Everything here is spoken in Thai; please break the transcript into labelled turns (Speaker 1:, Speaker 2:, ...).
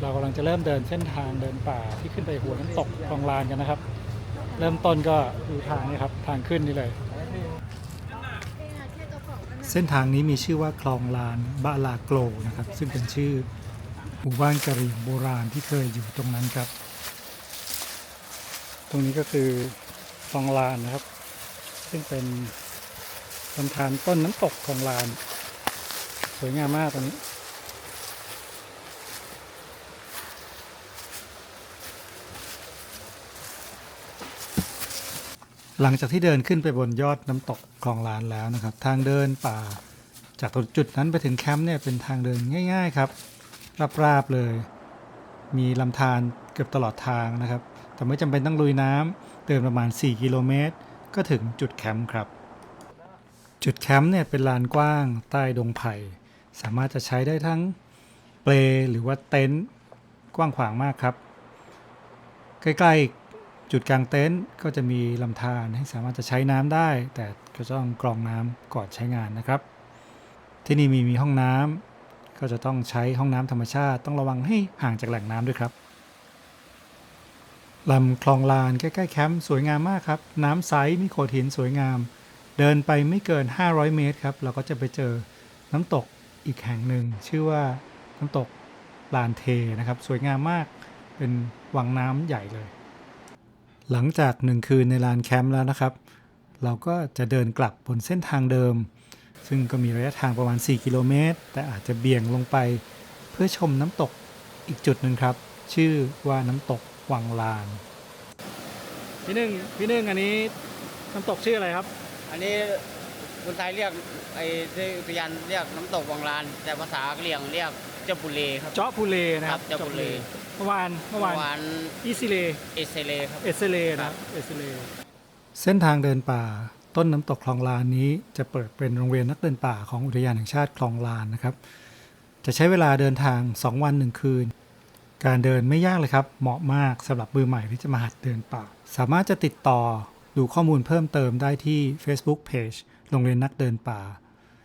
Speaker 1: เรากำลังจะเริ่มเดินเส้นทางเดินป่าที่ขึ้นไปหัวน้ำตกคลองลานกันนะครับ เริ่มต้นก็ดูทางนี่ครับทางขึ้นนี่เลย เส้นทางนี้มีชื่อว่าคลองลานบาลาโกลนะครับ ซึ่งเป็นชื่อหมู่บ้านกะเหรี่ยงโบราณที่เคยอยู่ตรงนั้นครับ ตรงนี้ก็คือคลองลานนะครับ ซึ่งเป็นลำธารต้นน้ำตกคลองลาน สวยงามมากตรงนี้ หลังจากที่เดินขึ้นไปบนยอดน้ำตกคลองลานแล้วนะครับ ทางเดินป่า จากตรงจุดนั้นไปถึงแคมป์เนี่ยเป็นทางเดินง่าย ๆครับราบๆเลย มีลำธารเกือบตลอดทางนะครับ แต่ไม่จำเป็นต้องลุยน้ำเดินประมาณ 4 กิโลเมตร ก็ถึงจุดแคมป์ครับ จุดแคมป์เนี่ยเป็นลานกว้างใต้ดงไผ่สามารถจะใช้ได้ทั้งเปลหรือว่าเต็นท์กว้างขวางมากครับ ใกล้ๆ จุดกลางเต็นท์ก็จะมีลำธารให้สามารถจะใช้น้ำได้ แต่ก็ต้องกรองน้ำก่อนใช้งานนะครับ ที่นี่มีมีห้องน้ำก็จะต้องใช้ห้องน้ำธรรมชาติ ต้องระวังให้ห่างจากแหล่งน้ำด้วยครับลำคลองลานใกล้ๆแคมป์สวยงามมากครับ น้ำใสมีโขดหินสวยงาม เดินไปไม่เกิน 500 เมตรครับ เราก็จะไปเจอน้ำตกอีกแห่งหนึ่ง ชื่อว่าน้ำตกลานเทนะครับ สวยงามมากเป็นวังน้ำใหญ่เลย หลังจากหนึ่งคืนในลานแคมป์แล้วนะครับ เราก็จะเดินกลับบนเส้นทางเดิม ซึ่งก็มีระยะทางประมาณ 4 กิโลเมตร แต่อาจจะเบี่ยงลงไป เพื่อชมน้ำตกอีกจุดหนึ่งครับ ชื่อว่าน้ำตกวังลาน พี่หนึ่งพี่หนึ่งอันนี้น้ำตกชื่ออะไรครับ
Speaker 2: อันนี้คนไทยเรียกไอ้ที่อุทยานเรียกน้ำตกวังลาน แต่ภาษากะเหรี่ยงเรียก เจ้าปุเลครับ
Speaker 1: เจาะพูเลนะครับ
Speaker 2: ครับเจาะพูเล
Speaker 1: เมื่อวานเมื่อวาน
Speaker 2: วาน
Speaker 1: อีซิเล
Speaker 2: เอเซเลครับ
Speaker 1: เอสเลนะเอสเลเส้นทางเดินป่า ต้นน้ำตกคลองลานนี้จะเปิดเป็นโรงเรียนนักเดินป่าของอุทยานแห่งชาติคลองลานนะครับ จะใช้เวลาเดินทาง 2 วัน 1 คืน การเดินไม่ยากเลยครับ เหมาะมากสำหรับมือใหม่ที่จะมาหัดเดินป่า สามารถจะติดต่อดูข้อมูลเพิ่มเติมได้ที่ Facebook Page โรงเรียนนักเดินป่า